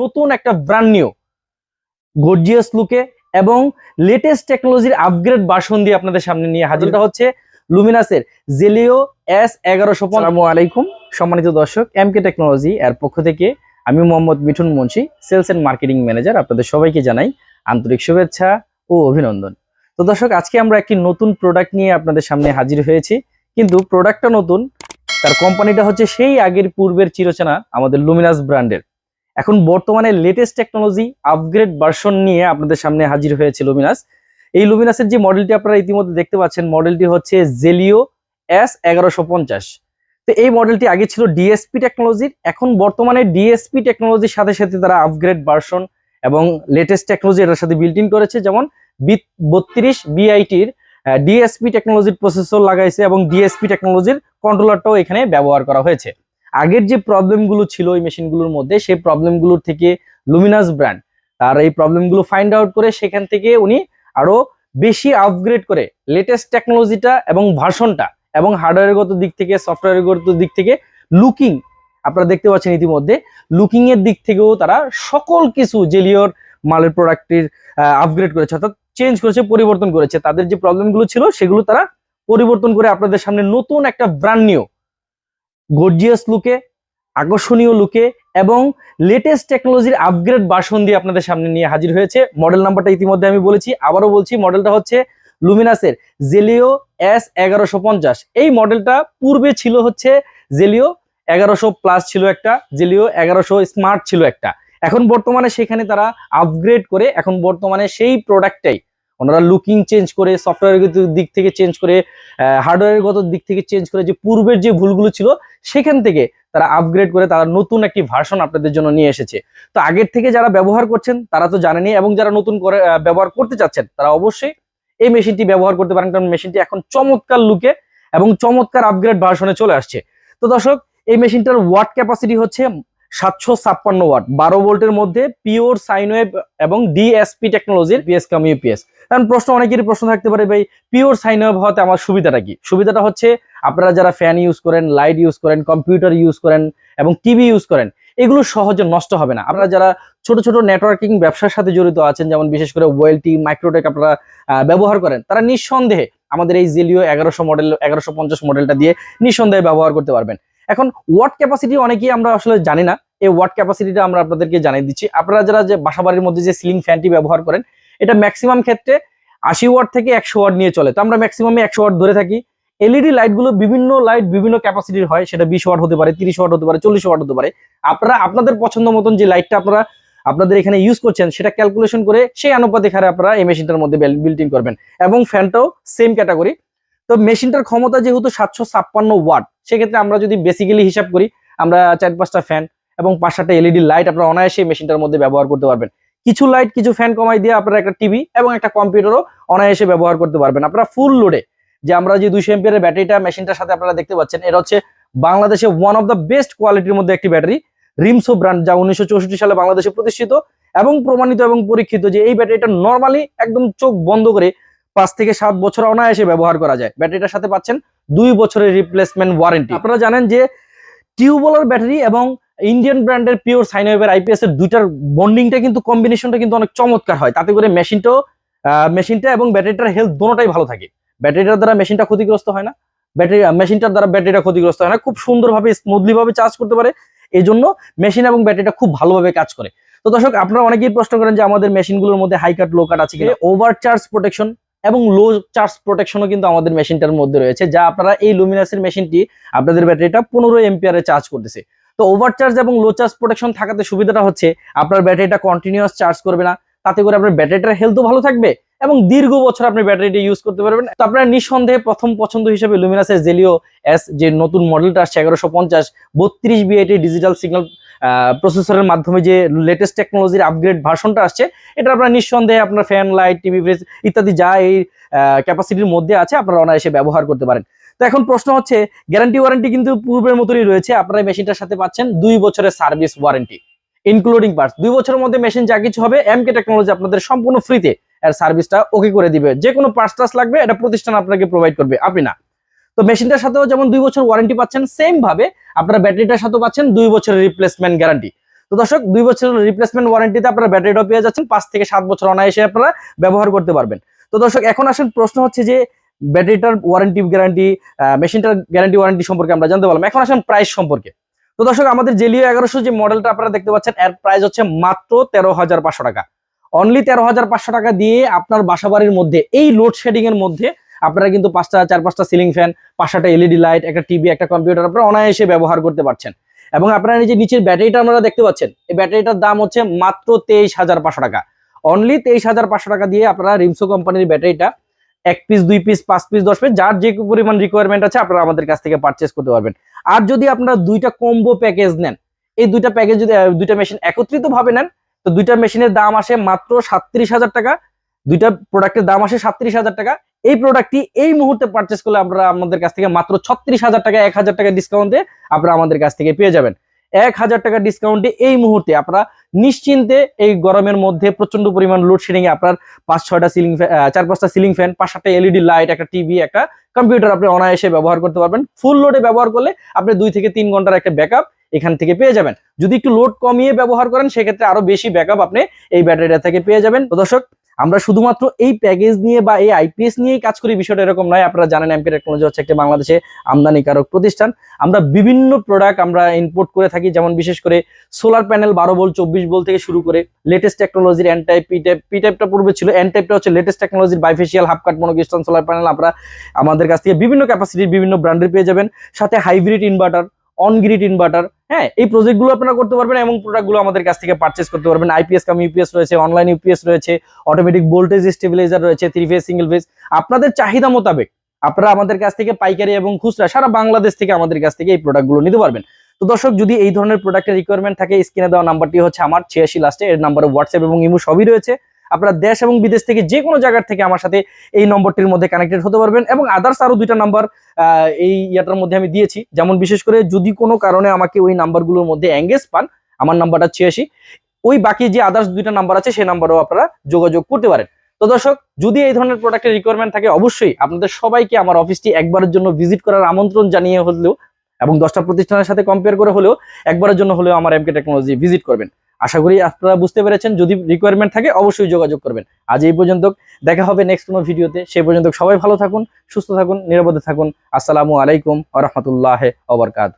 নতুন একটা brand new gorgeous লুকে এবং লেটেস্ট টেকনোলজির আপগ্রেড বাসন দিয়ে আপনাদের সামনে নিয়ে হাজিরটা হচ্ছে লুমিনাসের জেলিও এস এগারোশো আসসালামু আলাইকুম, সম্মানিত দর্শক এম কে টেকনোলজি এর পক্ষ থেকে আমি Mohammad Mithun Munshi sales and marketing manager আপনাদের সবাইকে জানাই আন্তরিক শুভেচ্ছা ও অভিনন্দন। তো দর্শক, আজকে আমরা একটি নতুন প্রোডাক্ট নিয়ে আপনাদের সামনে হাজির হয়েছি, কিন্তু প্রোডাক্টটা নতুন, তার কোম্পানিটা হচ্ছে সেই আগের পূর্বের চিরচেনা আমাদের লুমিনাস ব্র্যান্ডের এখন বর্তমানে লেটেস্ট টেকনোলজি আপগ্রেড ভার্সন নিয়ে আপনাদের সামনে হাজির হয়েছে লুমিনাস। এই লুমিনাসের যে মডেলটি আপনারা ইতিমধ্যে দেখতে পাচ্ছেন মডেলটি হচ্ছে জেলিও এস এগারোশো পঞ্চাশ। তো এই মডেলটি আগে ছিল ডিএসপি টেকনোলজির এখন বর্তমানে ডিএসপি টেকনোলজির সাথে সাথে তারা আপগ্রেড ভার্সন এবং লেটেস্ট টেকনোলজি এটার সাথে বিল্ট ইন করেছে। যেমন বত্রিশ বিআইটির ডিএসপি টেকনোলজির প্রসেসর লাগাইছে এবং ডিএসপি টেকনোলজির কন্ট্রোলারটাও এখানে ব্যবহার করা হয়েছে। আগের যে প্রবলেমগুলো ছিল এই মেশিনগুলোর মধ্যে, সেই প্রবলেমগুলোর থেকে লুমিনাস ব্র্যান্ড তার এই প্রবলেমগুলো ফাইন্ড আউট করে সেখান থেকে উনি আরও বেশি আপগ্রেড করে লেটেস্ট টেকনোলজিটা এবং ভার্সনটা এবং হার্ডওয়্যারগত দিক থেকে সফটওয়্যারগত দিক থেকে লুকিং আপনারা দেখতে পাচ্ছেন ইতিমধ্যে লুকিং এর দিক থেকেও তারা সকল কিছু জেলিওর মালের প্রোডাক্টের আপগ্রেড করেছে, অর্থাৎ চেঞ্জ করেছে, পরিবর্তন করেছে। তাদের যে প্রবলেমগুলো ছিল সেগুলো তারা পরিবর্তন করে আপনাদের সামনে নতুন একটা ব্র্যান্ড নিউ গর্জিয়াস লুকে আকর্ষণীয় লুকে এবং লেটেস্ট টেকনোলজির আপগ্রেড ভার্সন দিয়ে আপনাদের সামনে নিয়ে হাজির হয়েছে। মডেল নাম্বারটা ইতিমধ্যে আমি বলেছি, আবারও বলছি মডেলটা হচ্ছে লুমিনাসের জেলিও এস এগারোশো এই মডেলটা পূর্বে ছিল হচ্ছে জেলিও এগারোশো প্লাস ছিল একটা জেলিও এগারোশো স্মার্ট ছিল একটা। এখন বর্তমানে সেখানে তারা আপগ্রেড করে, এখন বর্তমানে সেই প্রোডাক্টটাই ওনারা লুকিং চেঞ্জ করে সফটওয়্যারগত দিক থেকে চেঞ্জ করে হার্ডওয়্যারগত দিক থেকে চেঞ্জ করে যে পূর্বের যে ভুলগুলো ছিল, সেখান থেকে তারা আপগ্রেড করে তারা নতুন একটি ভার্সন আপনাদের জন্য নিয়ে এসেছে। তো আগের থেকে যারা ব্যবহার করছেন, তারা তো জানেনি এবং যারা নতুন করে ব্যবহার করতে চাচ্ছেন, তারা অবশ্যই এই মেশিনটি ব্যবহার করতে পারেন, কারণ মেশিনটি এখন চমৎকার লুকে এবং চমৎকার আপগ্রেড ভার্সনে চলে আসছে। তো দর্শক, এই মেশিনটার ওয়াট ক্যাপাসিটি হচ্ছে সাতশো ছাপ্পান্ন ওয়াট, বারো ভোল্টের মধ্যে পিওর সাইনওয়েভ এবং ডিএসপি টেকনোলজির পিএস কাম ইউপিএস। কারণ প্রশ্ন অনেকেরই প্রশ্ন থাকতে পারে, ভাই, পিওর সাইনওয়েভ হওয়াতে আমার সুবিধাটা কি? সুবিধাটা হচ্ছে আপনারা যারা ফ্যান ইউজ করেন, লাইট ইউজ করেন, কম্পিউটার ইউজ করেন এবং টিভি ইউজ করেন, এগুলো সহজে নষ্ট হবে না। আপনারা যারা ছোট ছোট নেটওয়ার্কিং ব্যবসার সাথে জড়িত আছেন, যেমন বিশেষ করে ওয়েলটি, মাইক্রোটেক আপনারা ব্যবহার করেন, তারা নিঃসন্দেহে আমাদের এই জেলিও এগারোশো মডেল এগারোশো পঞ্চাশ মডেলটা দিয়ে নিঃসন্দেহে ব্যবহার করতে পারবেন। এখন ওয়াট ক্যাপাসিটি অনেকেই আমরা আসলে জানি না। এই ওয়াট ক্যাপাসিটিটা আমরা আপনাদেরকে জানিয়ে দিচ্ছি। আপনারা যারা যে বাসাবাড়ির মধ্যে যে সিলিং ফ্যানটি ব্যবহার করেন, এটা ম্যাক্সিমাম ক্ষেত্রে আশি ওয়াট থেকে একশো ওয়াট নিয়ে চলে। তো আমরা ম্যাক্সিমামে একশো ওয়াট ধরে থাকি। এলইডি লাইটগুলো বিভিন্ন লাইট বিভিন্ন ক্যাপাসিটির হয়। সেটা বিশ ওয়াট হতে পারে, তিরিশ ওয়াট হতে পারে, চল্লিশ ওয়াট হতে পারে। আপনারা আপনাদের পছন্দ মতন যে লাইটটা আপনারা আপনাদের এখানে ইউজ করছেন, সেটা ক্যালকুলেশন করে সেই আনুপাতিক হারে আপনারা এই মেশিনটার মধ্যে বিল্ট করবেন। এবং ফ্যানটাও সেম ক্যাটাগরি তো মেশিনটার ক্ষমতা যেহেতু সাতশো ছাপ্পান্ন ওয়াট, সেক্ষেত্রে আমরা যদি বেসিক্যালি হিসাব করি, আমরা চার পাঁচটা ফ্যান এবং পাঁচ সাতটা এলইডি লাইট আপনারা অনায়াসে মেশিনটার মধ্যে ব্যবহার করতে পারবেন। কিছু লাইট কিছু ফ্যান কমাই দিয়ে আপনারা একটা টিভি এবং একটা কম্পিউটারও অনায়াসে ব্যবহার করতে পারবেন। আপনারা ফুল লোডে যে আমরা যে দুইশো এমপিয়ারের ব্যাটারিটা মেশিনটার সাথে আপনারা দেখতে পাচ্ছেন, এটা হচ্ছে বাংলাদেশে ওয়ান অফ দ্য বেস্ট কোয়ালিটির মধ্যে একটি ব্যাটারি রিমসো ব্র্যান্ড যা উনিশশো চৌষট্টি সালে বাংলাদেশে প্রতিষ্ঠিত এবং প্রমাণিত এবং পরীক্ষিত যে এই ব্যাটারিটা নর্মালি একদম চোখ বন্ধ করে পাঁচ থেকে সাত বছর অনায়াসে ব্যবহার করা যায়। ব্যাটারিটার সাথে পাচ্ছেন দুই বছরের রিপ্লেসমেন্ট ওয়ারেন্টি আপনারা জানেন যে টিউবওয়েলের ব্যাটারি এবং ইন্ডিয়ান ব্র্যান্ডের পিওর সাইনোভের আইপিএস এর দুইটার বন্ডিংটা কিন্তু কম্বিনেশনটা কিন্তু অনেক চমৎকার হয়। তাতে করে মেশিনটাও মেশিনটা এবং ব্যাটারিটার হেলথ দোনোটাই ভালো থাকে। ব্যাটারিটার দ্বারা মেশিনটা ক্ষতিগ্রস্ত হয় না। ব্যাটারি মেশিনটার দ্বারা ব্যাটারিটা ক্ষতিগ্রস্ত হয় না। খুব সুন্দরভাবে স্মুথলি ভাবে চার্জ করতে পারে। এই জন্য মেশিন এবং ব্যাটারিটা খুব ভালোভাবে কাজ করে। তো দর্শক, আপনারা অনেকেই প্রশ্ন করেন যে আমাদের মেশিনগুলোর মধ্যে হাই কাট লো কাট আছে কিনা। ওভার চার্জ প্রোটেকশন এবং লো চার্জ প্রোটেকশনও কিন্তু আমাদের মেশিনটার মধ্যে রয়েছে, যা আপনারা এই লুমিনাসের মেশিনটি আপনাদের ব্যাটারিটা পনেরো এম্পিয়ারে চার্জ করতেছে। তো ওভার চার্জ এবং লো চার্জ প্রোটেকশন থাকাতে সুবিধাটা হচ্ছে, আপনার ব্যাটারিটা কন্টিনিউয়াস চার্জ করবে না, তাতে করে আপনার ব্যাটারিটার হেলথও ভালো থাকবে এবং দীর্ঘ বছর আপনি ব্যাটারিটা ইউজ করতে পারবেন। তো আপনারা নিঃসন্দেহে প্রথম পছন্দ হিসেবে লুমিনাসের জেলিও এস যে নতুন মডেলটা আসছে, এগারোশো পঞ্চাশ, বত্রিশ বিআইটি ডিজিটাল সিগন্যাল প্রসেসরের মাধ্যমে যে লেটেস্ট টেকনোলজির আপগ্রেড ভার্সনটা আসছে এটা আপনার নিঃসন্দেহে আপনার ফ্যান লাইট টিভি ফ্রিজ ইত্যাদি যা এই ক্যাপাসিটির মধ্যে আছে, আপনারা অনায়াসে ব্যবহার করতে পারেন। তো এখন প্রশ্ন হচ্ছে গ্যারান্টি ওয়ারেন্টি কিন্তু পূর্বের মতনই রয়েছে, আপনারা মেশিনটার সাথে পাচ্ছেন দুই বছরের সার্ভিস ওয়ারেন্টি ইনক্লুডিং পার্টস দুই বছরের মধ্যে মেশিন যা কিছু হবে এমকে টেকনোলজি আপনাদের সম্পূর্ণ ফ্রিতে এর সার্ভিসটা ওকে করে দিবে। যে কোনো পার্টস টাস লাগবে, এটা প্রতিষ্ঠান আপনাকে প্রোভাইড করবে। আপনি না। তো মেশিনটার সাথেও যেমন দুই বছর ওয়ারেন্টি পাচ্ছেন সেম ভাবে আপনারা ব্যাটারিটার সাথেও পাচ্ছেন দুই বছরের রিপ্লেসমেন্ট গ্যারান্টি তো দর্শক, দুই বছরের রিপ্লেসমেন্ট ওয়ারেন্টিতে আপনারা ব্যাটারিটাও পেয়ে যাচ্ছেন, পাঁচ থেকে সাত বছর অনায়াসে আপনারা ব্যবহার করতে পারবেন। তো দর্শক, এখন আসেন প্রশ্ন হচ্ছে যে, ব্যাটারিটার ওয়ারেন্টি গ্যারান্টি মেশিনটার গ্যারান্টি ওয়ারেন্টি সম্পর্কে আমরা জানতে পারলাম। এখন আসেন প্রাইস সম্পর্কে। তো দর্শক, আমাদের জেলিও এগারোশো যে মডেলটা আপনারা দেখতে পাচ্ছেন, এর প্রাইস হচ্ছে মাত্র তেরো হাজার পাঁচশো টাকা। অনলি তেরো হাজার পাঁচশো টাকা দিয়ে আপনার বাসাবাড়ির মধ্যে, এই লোডশেডিং এর মধ্যে আপনারা কিন্তু পাঁচটা, চার পাঁচটা সিলিং ফ্যান পাঁচটা এলইডি লাইট একটা টিভি একটা কম্পিউটার আপনারা অনায়াসে ব্যবহার করতে পারছেন। এবং আপনারা যে নিচের ব্যাটারিটা আপনারা দেখতে পাচ্ছেন, এই ব্যাটারিটার দাম হচ্ছে মাত্র তেইশ হাজার পাঁচশো টাকা। অনলি তেইশ হাজার পাঁচশো টাকা দিয়ে আপনারা রিমসো কোম্পানির ব্যাটারিটা এক পিস দুই পিস পাঁচ পিস দশ পিস যার যে পরিমাণ রিকোয়ারমেন্ট আছে আপনারা আমাদের কাছ থেকে পারচেস করতে পারবেন। আর যদি আপনারা দুইটা কম্বো প্যাকেজ নেন, এই দুইটা প্যাকেজ যদি দুইটা মেশিন একত্রিত ভাবে নেন, তো দুইটা মেশিনের দাম আসে মাত্র সাতত্রিশ হাজার টাকা, দুইটা প্রোডাক্টের দাম আসে সাতত্রিশ হাজার টাকা এই প্রোডাক্টটি এই মুহূর্তে পারচেস করলে আমরা আমাদের কাছ থেকে মাত্র ছত্রিশ হাজার টাকা, এক হাজার টাকা ডিসকাউন্টে আপনারা আমাদের কাছ থেকে পেয়ে যাবেন। এক হাজার টাকা ডিসকাউন্টে এই মুহূর্তে আপনারা নিশ্চিন্তে এই গরমের মধ্যে প্রচণ্ড পরিমাণ লোডশেডিং এ আপনার পাঁচ ছয়টা সিলিং ফ্যান চার পাঁচটা সিলিং ফ্যান পাঁচ সাতটা এলইডি লাইট একটা টিভি একটা কম্পিউটার আপনি অনায়াসে ব্যবহার করতে পারবেন। ফুল লোডে ব্যবহার করলে আপনি দুই থেকে তিন ঘণ্টার একটা ব্যাকআপ এখান থেকে পেয়ে যাবেন। যদি একটু লোড কমিয়ে ব্যবহার করেন, সেক্ষেত্রে আরও বেশি ব্যাকআপ আপনি এই ব্যাটারিটা থেকে পেয়ে যাবেন। দর্শক আমরা শুধুমাত্র এই প্যাকেজ নিয়ে বা এই আইপিএস নিয়েই কাজ করি, বিষয়টা এরকম নয়। আপনারা জানেন এমপি টেকনোলজি হচ্ছে একটি বাংলাদেশে আমদানিকারক প্রতিষ্ঠান। আমরা বিভিন্ন প্রোডাক্ট আমরা ইম্পোর্ট করে থাকি, যেমন বিশেষ করে সোলার প্যানেল বারো বল চব্বিশ বল থেকে শুরু করে লেটেস্ট টেকনোলজির এন পি টাইপ পি টাইপটা পূর্বে ছিল। এন হচ্ছে লেটেস্ট টেকনোলজির bifacial half cut monocrystalline solar panel আপনারা আমাদের কাছ থেকে বিভিন্ন ক্যাপাসিটির বিভিন্ন ব্র্যান্ডের পেয়ে যাবেন। সাথে hybrid inverter on grid inverter হ্যাঁ এই প্রজেক্টগুলো আপনারা করতে পারবেন এবং প্রোডাক্টগুলো আমাদের কাছ থেকে পারচেস করতে পারবেন। আইপিএস কাম ইউপিএস রয়েছে অনলাইন ইউপিএস রয়েছে অটোমেটিক ভোল্টেজ স্টেবিলাইজার রয়েছে থ্রি ফেজ সিঙ্গেল ফেজ আপনাদের চাহিদা মোতাবেক আপনারা আমাদের কাছ থেকে পাইকারি এবং খুচরা সারা বাংলাদেশ থেকে আমাদের কাছ থেকে এই প্রোডাক্টগুলো নিতে পারবেন। তো দর্শক, যদি এই ধরনের প্রোডাক্টের রিকোয়ারমেন্ট থাকে স্ক্রিনে দেওয়া নাম্বারটি হচ্ছে আমার, ছিয়াশি লাস্টে এর নাম্বারে হোয়াটসঅ্যাপ এবং ইমো সবই রয়েছে। আপনারা দেশ এবং বিদেশ থেকে যে কোনো জায়গার থেকে আমার সাথে এই নম্বরটির মধ্যে কানেক্টেড হতে পারবেন এবং আদার্স আরও দুইটা নাম্বার এই ইয়াটার মধ্যে আমি দিয়েছি। যেমন বিশেষ করে যদি কোনো কারণে আমাকে ওই নাম্বারগুলোর মধ্যে অ্যাঙ্গেজ পান, আমার নাম্বারটা ছিয়াশি, ওই বাকি যে আদার্স দুইটা নাম্বার আছে সেই নাম্বারও আপনারা যোগাযোগ করতে পারেন। তো দর্শক, যদি এই ধরনের প্রোডাক্টের রিকোয়ারমেন্ট থাকে, অবশ্যই আপনাদের সবাইকে আমার অফিসটি একবারের জন্য ভিজিট করার আমন্ত্রণ জানিয়ে হলেও এবং দশটা প্রতিষ্ঠানের সাথে কম্পেয়ার করে হলেও একবারের জন্য হলেও আমার এমকে টেকনোলজি ভিজিট করবেন। আশা করি আপনারা বুঝতে পেরেছেন। যদি রিকোয়ারমেন্ট থাকে, অবশ্যই যোগাযোগ করবেন। আজ এই পর্যন্ত। দেখা হবে নেক্সট কোনো ভিডিওতে। সেই পর্যন্ত সবাই ভালো থাকুন, সুস্থ থাকুন, নিরাপদে থাকুন। আসসালামু আলাইকুম আ রহমতুল্লাহ ওবরকাত